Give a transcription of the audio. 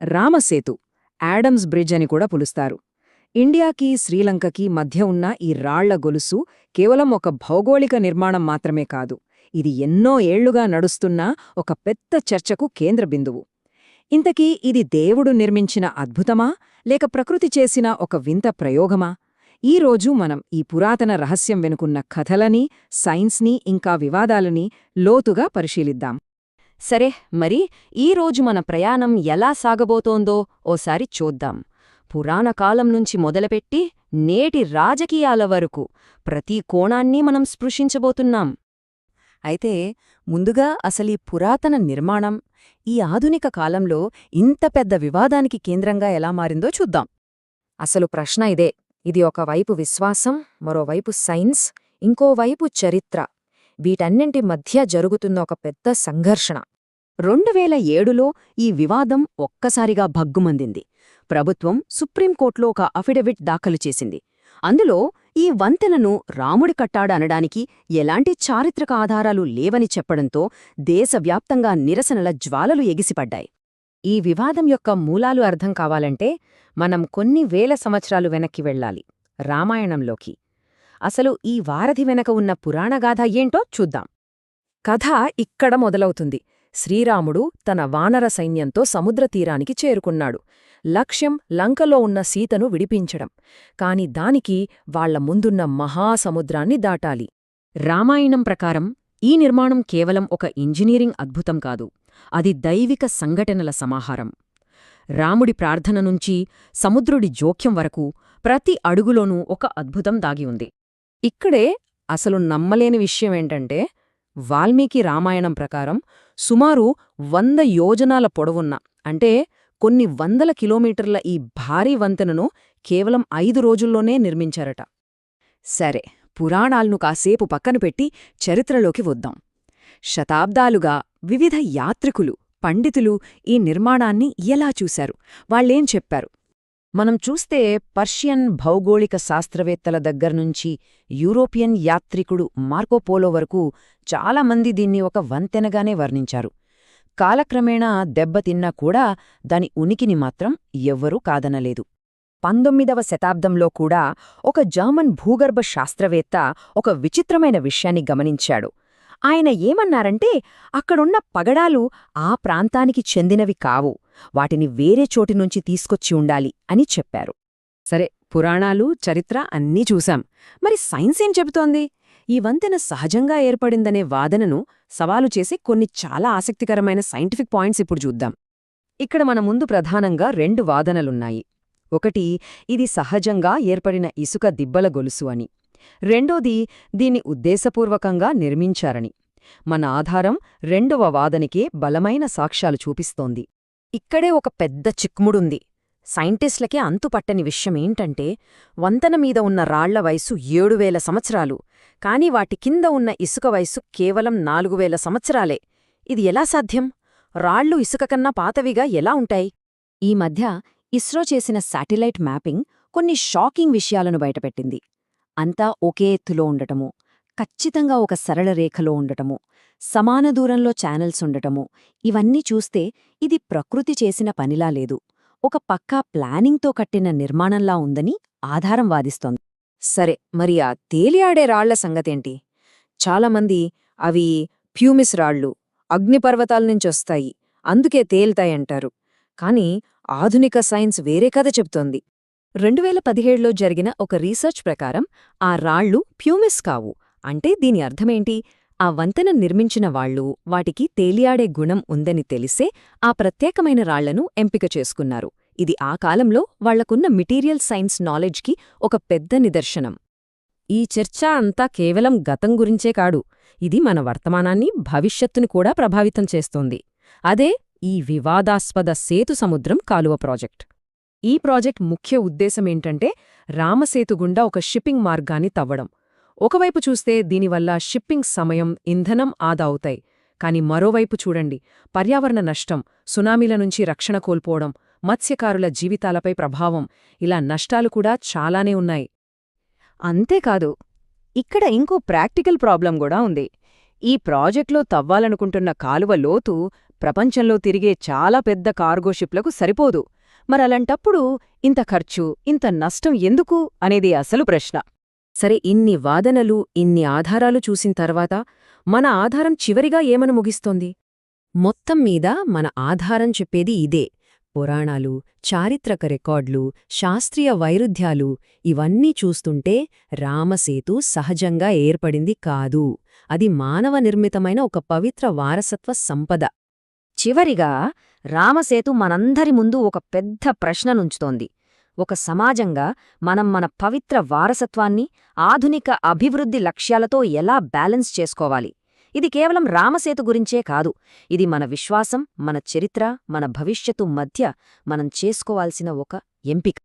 Ram Setu Adams bridge అని కూడా పిలుస్తారు. ఇండియాకి శ్రీలంకకి మధ్య ఉన్న ఈ రాళ్ళ గొలుసు కేవలం ఒక భౌగోళిక నిర్మాణం మాత్రమే కాదు ఇది ఎన్నో ఏళ్ళుగా నడుస్తున్న ఒక పెద్ద చర్చకు కేంద్ర బిందువు. ఇంతకీ ఇది దేవుడు నిర్మించిన అద్భుతమా లేక ప్రకృతి చేసిన ఒక వింత ప్రయోగమా? ఈ రోజు మనం ఈ పురాతన రహస్యం వెనుకున్న కథలని సైన్స్ని ఇంకా వివాదాలని లోతుగా పరిశీలిద్దాం. సరే మరి ఈ రోజు మన ప్రయాణం ఎలా సాగబోతోందో ఓసారి చూద్దాం. పురాణ కాలం నుంచి మొదలుపెట్టి నేటి రాజకీయాల వరకు ప్రతి కోణాన్ని మనం స్పృశించబోతున్నాం. అయితే ముందుగా అసలీ పురాతన నిర్మాణం ఈ ఆధునిక కాలంలో ఇంత పెద్ద వివాదానికి కేంద్రంగా ఎలా మారిందో చూద్దాం. అసలు ప్రశ్న ఇదే. ఇది ఒకవైపు విశ్వాసం మరోవైపు సైన్స్ ఇంకోవైపు చరిత్ర. వీటన్నింటి మధ్య జరుగుతున్న ఒక పెద్ద సంఘర్షణ. రెండు వేల ఏడులో ఈ వివాదం ఒక్కసారిగా భగ్గుమందింది. ప్రభుత్వం సుప్రీంకోర్టులో ఒక అఫిడవిట్ దాఖలు చేసింది. అందులో ఈ వంతెనను రాముడి కట్టాడనడానికి ఎలాంటి చారిత్రక ఆధారాలు లేవని చెప్పడంతో దేశవ్యాప్తంగా నిరసనల జ్వాలలు ఎగిసిపడ్డాయి. ఈ వివాదం యొక్క మూలాలు అర్థం కావాలంటే మనం కొన్ని వేల సంవత్సరాలు వెనక్కి వెళ్ళాలి. రామాయణంలోకి. అసలు ఈ వారధి వెనక ఉన్న పురాణగాథ ఏంటో చూద్దాం. కథ ఇక్కడ మొదలవుతుంది. శ్రీరాముడు తన వానర సైన్యంతో సముద్రతీరానికి చేరుకున్నాడు. లక్ష్యం లంకలో ఉన్న సీతను విడిపించడం. కాని దానికి వాళ్ళ ముందున్న మహాసముద్రాన్ని దాటాలి. రామాయణం ప్రకారం ఈ నిర్మాణం కేవలం ఒక ఇంజనీరింగ్ అద్భుతం కాదు. అది దైవిక సంఘటనల సమాహారం. రాముడి ప్రార్థన నుంచి సముద్రుడి జోక్యం వరకు ప్రతి అడుగులోనూ ఒక అద్భుతం దాగి ఉంది. ఇక్కడే అసలు నమ్మలేని విషయమేంటంటే వాల్మీకి రామాయణం ప్రకారం సుమారు వంద యోజనాల పొడవున్న అంటే కొన్ని వందల కిలోమీటర్ల ఈ భారీ వంతెనను కేవలం ఐదు రోజుల్లోనే నిర్మించారట. సరే పురాణాలను కాసేపు పక్కన పెట్టి చరిత్రలోకి వద్దాం. శతాబ్దాలుగా వివిధ యాత్రికులు పండితులు ఈ నిర్మాణాన్ని ఎలా చూశారు? వాళ్ళేం చెప్పారు? మనం చూస్తే పర్షియన్ భౌగోళిక శాస్త్రవేత్తల దగ్గర్నుంచి యూరోపియన్ యాత్రికుడు మార్కోపోలో వరకు చాలామంది దీన్ని ఒక వంతెనగానే వర్ణించారు. కాలక్రమేణా దెబ్బతిన్నా కూడా దాని ఉనికిని మాత్రం ఎవ్వరూ కాదనలేదు. పంతొమ్మిదవ శతాబ్దంలో కూడా ఒక జర్మన్ భూగర్భ శాస్త్రవేత్త ఒక విచిత్రమైన విషయాన్ని గమనించాడు. ఆయన ఏమన్నారంటే అక్కడున్న పగడాలు ఆ ప్రాంతానికి చెందినవి కావు. వాటిని వేరే చోటినుంచి తీసుకొచ్చి ఉండాలి అని చెప్పారు. సరే పురాణాలు చరిత్ర అన్నీ చూశాం. మరి సైన్స్ ఏం చెబుతోంది? ఈ వంతెన సహజంగా ఏర్పడిందనే వాదనను సవాలు చేసే కొన్ని చాలా ఆసక్తికరమైన సైంటిఫిక్ పాయింట్స్ ఇప్పుడు చూద్దాం. ఇక్కడ మన ముందు ప్రధానంగా రెండు వాదనలున్నాయి. ఒకటి ఇది సహజంగా ఏర్పడిన ఇసుక దిబ్బల గొలుసు అని. రెండోది దీన్ని ఉద్దేశపూర్వకంగా నిర్మించారని. మన ఆధారం రెండవ వాదనికే బలమైన సాక్ష్యాలు చూపిస్తోంది. ఇక్కడే ఒక పెద్ద చిక్ముడుంది. సైంటిస్టులకే అంతుపట్టని విషయమేంటంటే వంతెన మీద ఉన్న రాళ్ళ వయసు ఏడువేల సంవత్సరాలు కాని వాటి కింద ఉన్న ఇసుక వయసు కేవలం నాలుగువేల సంవత్సరాలే. ఇది ఎలా సాధ్యం? రాళ్ళు ఇసుక కన్నా పాతవిగా ఎలా ఉంటాయి? ఈ మధ్య ఇస్రో చేసిన శాటిలైట్ మ్యాపింగ్ కొన్ని షాకింగ్ విషయాలను బయటపెట్టింది. అంతా ఒకే ఎత్తులో ఉండటము ఖచ్చితంగా ఒక సరళ రేఖలో ఉండటము సమాన దూరంలో ఛానల్స్ ఉండటము ఇవన్నీ చూస్తే ఇది ప్రకృతి చేసిన పనిలా లేదు. ఒక పక్కా ప్లానింగ్తో కట్టిన నిర్మాణంలా ఉందని ఆధారం వాదిస్తోంది. సరే మరి ఆ తేలియాడే రాళ్ళ సంగతేంటి? చాలామంది అవి ప్యూమిస్ రాళ్ళు అగ్నిపర్వతాల నుంచొస్తాయి అందుకే తేల్తాయంటారు. కాని ఆధునిక సైన్స్ వేరే కథ చెప్తోంది రెండు వేల పదిహేడులో జరిగిన ఒక రీసెర్చ్ ప్రకారం ఆ రాళ్ళు ప్యూమిస్ కావు. అంటే దీని అర్థమేంటి? ఆ వంతెన నిర్మించిన వాళ్ళు వాటికి తేలియాడే గుణం ఉందని తెలిసే ఆ ప్రత్యేకమైన రాళ్ళను ఎంపిక చేసుకున్నారు. ఇది ఆ కాలంలో వాళ్ళకున్న మిటీరియల్ సైన్స్ నాలెడ్జ్కి ఒక పెద్ద నిదర్శనం. ఈ చర్చ అంతా కేవలం గతం గురించే కాడు ఇది మన వర్తమానాన్ని భవిష్యత్తుని కూడా ప్రభావితం చేస్తోంది. అదే ఈ వివాదాస్పద సేతు సముద్రం కాలువ ప్రాజెక్ట్. ఈ ప్రాజెక్ట్ ముఖ్య ఉద్దేశమేంటంటే రామసేతు గుండా ఒక షిప్పింగ్ మార్గాన్ని తవ్వడం. ఒకవైపు చూస్తే దీనివల్ల షిప్పింగ్ సమయం ఇంధనం ఆదా అవుతాయి. కాని మరోవైపు చూడండి పర్యావరణ నష్టం సునామీల నుంచి రక్షణ కోల్పోవడం మత్స్యకారుల జీవితాలపై ప్రభావం ఇలా నష్టాలు కూడా చాలానే ఉన్నాయి. అంతేకాదు ఇక్కడ ఇంకో ప్రాక్టికల్ ప్రాబ్లం కూడా ఉంది. ఈ ప్రాజెక్ట్లో తవ్వాలనుకుంటున్న కాలువ లోతు ప్రపంచంలో తిరిగే చాలా పెద్ద కార్గో షిప్లకు సరిపోదు. మరలంటప్పుడు ఇంత ఖర్చు ఇంత నష్టం ఎందుకు అనేది అసలు ప్రశ్న. సరే ఇన్ని వాదనలు ఇన్ని ఆధారాలు చూసిన తర్వాత మన ఆధారం చివరిగా ఏమను ముగిస్తోంది? మొత్తం మీద మన ఆధారం చెప్పేది ఇదే. పురాణాలు చారిత్రక రికార్డులు శాస్త్రీయ వైరుధ్యాలు ఇవన్నీ చూస్తుంటే రామసేతు సహజంగా ఏర్పడింది కాదు. అది మానవ నిర్మితమైన ఒక పవిత్ర వారసత్వ సంపద. చివరిగా రామసేతు మనందరి ముందు ఒక పెద్ద ప్రశ్ననుంచుతోంది. ఒక సమాజంగా మనం మన పవిత్ర వారసత్వాన్ని ఆధునిక అభివృద్ధి లక్ష్యాలతో ఎలా బ్యాలెన్స్ చేసుకోవాలి? ఇది కేవలం రామసేతు గురించే కాదు. ఇది మన విశ్వాసం మన చరిత్ర మన భవిష్యత్తు మధ్య మనం చేసుకోవాల్సిన ఒక ఎంపిక.